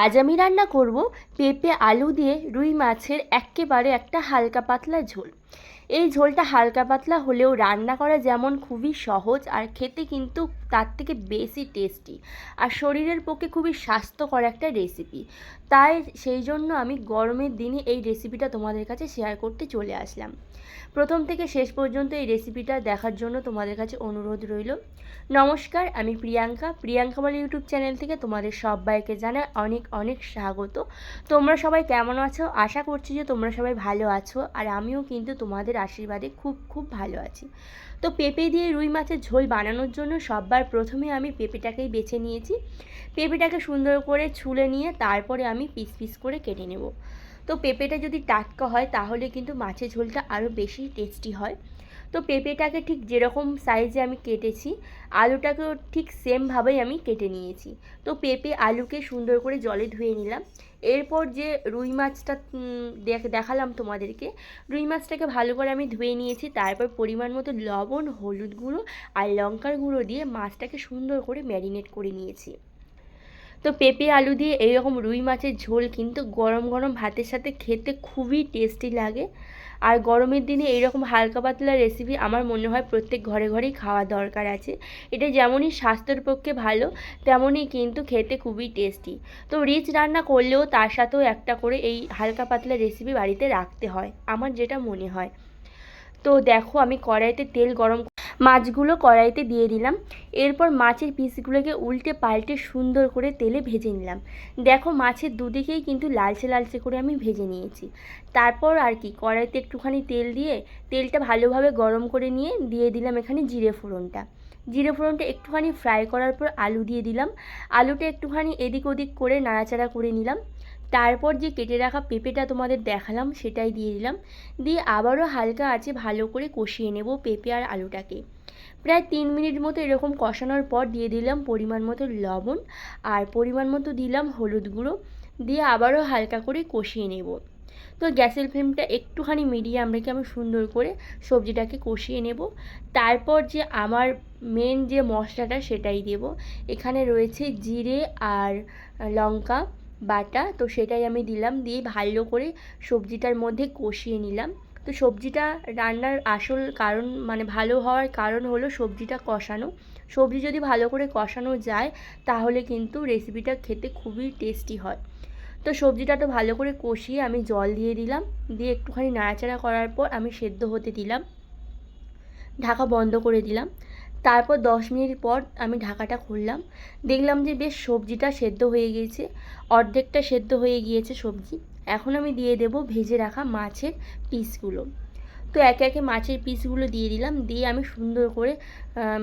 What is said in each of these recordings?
আজ আমি রান্না করব পেঁপে আলু দিয়ে রুই মাছের এক্কেবারে একটা হালকা পাতলা ঝোল। এই ঝোলটা হালকা পাতলা হলেও রান্না করা যেমন খুবই সহজ আর খেতে কিন্তু তার থেকে বেশি টেস্টি আর শরীরের পক্ষে খুবই স্বাস্থ্যকর একটা রেসিপি তাই সেই জন্য আমি গরমের দিনে এই রেসিপিটা তোমাদের কাছে শেয়ার করতে চলে আসলাম। প্রথম থেকে শেষ পর্যন্ত এই রেসিপিটা দেখার জন্য তোমাদের কাছে অনুরোধ রইল। নমস্কার, আমি প্রিয়াঙ্কা। প্রিয়াঙ্কা বলে ইউটিউব চ্যানেল থেকে তোমাদের সবাইকে জানাই অনেক অনেক স্বাগত। তোমরা সবাই কেমন আছো? আশা করছি যে তোমরা সবাই ভালো আছো। আর আমিও কিন্তু তোমাদের আশীর্বাদে খুব খুব ভালো আছি। তো পেঁপে দিয়ে রুই মাছের ঝোল বানানোর জন্য সববার প্রথমে আমি পেঁপেটাকেই বেছে নিয়েছি। পেঁপেটাকে সুন্দর করে ছুলে নিয়ে তারপরে আমি পিস পিস করে কেটে নেব। তো পেঁপেটা যদি টাটকা হয় তাহলে কিন্তু মাছের ঝোলটা আরও বেশি টেস্টি হয়। তো পেঁপেটাকে ঠিক যেরকম সাইজে আমি কেটেছি, আলুটাকেও ঠিক সেমভাবেই আমি কেটে নিয়েছি। তো পেঁপে আলুকে সুন্দর করে জলে ধুয়ে নিলাম। এরপর যে রুই মাছটা দেখালাম তোমাদেরকে, রুই মাছটাকে ভালো করে আমি ধুয়ে নিয়েছি, তারপর পরিমাণ মতো লবণ, হলুদ গুঁড়ো আর লঙ্কার গুঁড়ো দিয়ে মাছটাকে সুন্দর করে ম্যারিনেট করে নিয়েছি। তো পেঁপে আলু দিয়ে এইরকম রুই মাছের ঝোল কিন্তু গরম গরম ভাতের সাথে খেতে খুবই টেস্টি লাগে। আর গরমের দিনে এইরকম হালকা পাতলা রেসিপি আমার মনে হয় প্রত্যেক ঘরে ঘরেই খাওয়া দরকার আছে। এটা যেমনই স্বাস্থ্যের পক্ষে ভালো, তেমনই কিন্তু খেতে খুবই টেস্টি তো রিচ রান্না করলেও তার সাথেও একটা করে এই হালকা পাতলা রেসিপি বাড়িতে রাখতে হয়, আমার যেটা মনে হয়। তো দেখো আমি কড়াইতে তেল গরম মাছগুলো কড়াইতে দিয়ে দিলাম। এরপর মাছের পিসগুলোকে উল্টে পাল্টে সুন্দর করে তেলে ভেজে নিলাম। দেখো মাছের দুদিকেই কিন্তু লালচে লালচে করে আমি ভেজে নিয়েছি। তারপর আর কি, কড়াইতে একটুখানি তেল দিয়ে তেলটা ভালোভাবে গরম করে নিয়ে দিয়ে দিলাম এখানে জিরে ফোড়নটা। জিরে ফোড়নটা একটুখানি ফ্রাই করার পর আলু দিয়ে দিলাম। আলুটা একটুখানি এদিক ওদিক করে নাড়াচাড়া করে নিলাম। তারপর যে কেটে রাখা পেঁপেটা তোমাদের দেখালাম, সেটাই দিয়ে দিলাম। দিয়ে আবারও হালকা আছে ভালো করে কষিয়ে নেব পেঁপে আর আলুটাকে। প্রায় তিন মিনিট মতো এরকম কষানোর পর দিয়ে দিলাম পরিমাণ মতো লবণ আর পরিমাণ মতো দিলাম হলুদ গুঁড়ো। দিয়ে আবারও হালকা করে কষিয়ে নেব। তো গ্যাসের ফ্লেমটা একটুখানি মিডিয়াম রেখে আমি সুন্দর করে সবজিটাকে কষিয়ে নেব। তারপর যে আমার মেন যে মশলাটা সেটাই দেব। এখানে রয়েছে জিরে আর লঙ্কা। বাটা, তো সেটাই আমি দিলাম। দিয়ে ভালো করে সবজিটার মধ্যে কষিয়ে নিলাম। তো সবজিটা রান্নার আসল কারণ মানে ভালো হওয়ার কারণ হলো সবজিটা কষানো। সবজি যদি ভালো করে কষানো যায়, তাহলে কিন্তু রেসিপিটা খেতে খুবই টেস্টি হয়। তো সবজিটা তো ভালো করে কষিয়ে আমি জল দিয়ে দিলাম। দিয়ে একটুখানি নাড়াচাড়া করার পর আমি সেদ্ধ হতে দিলাম। ঢাকা বন্ধ করে দিলাম। তারপর দশ মিনিট পর আমি ঢাকাটা খুললাম। দেখলাম যে বেশ সবজিটা সেদ্ধ হয়ে গিয়েছে, অর্ধেকটা সেদ্ধ হয়ে গিয়েছে সবজি। এখন আমি দিয়ে দেব ভেজে রাখা মাছের পিসগুলো। তো একে একে মাছের পিসগুলো দিয়ে দিলাম, দিয়ে আমি সুন্দর করে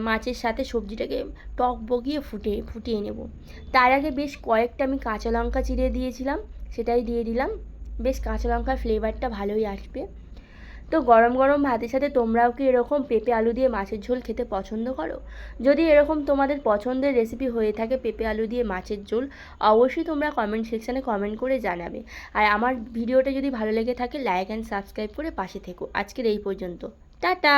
মাছের সাথে সবজিটাকে টক বগিয়ে ফুটে, ফুটিয়ে নেব। তার আগে বেশ কয়েকটা আমি কাঁচা লঙ্কা চিড়ে দিয়েছিলাম, সেটাই দিয়ে দিলাম। বেশ কাঁচা লঙ্কার ফ্লেভারটা ভালোই আসবে। তো গরম গরম ভাতের সাথে তোমরাও কি এরকম পেঁপে আলু দিয়ে মাছের ঝোল খেতে পছন্দ করো? যদি এরকম তোমাদের পছন্দের রেসিপি হয়ে থাকে পেঁপে আলু দিয়ে মাছের ঝোল, অবশ্যই তোমরা কমেন্ট সেকশানে কমেন্ট করে জানাবে। আর আমার ভিডিওটা যদি ভালো লেগে থাকে লাইক অ্যান্ড সাবস্ক্রাইব করে পাশে থেকো। আজকের এই পর্যন্ত। টাটা!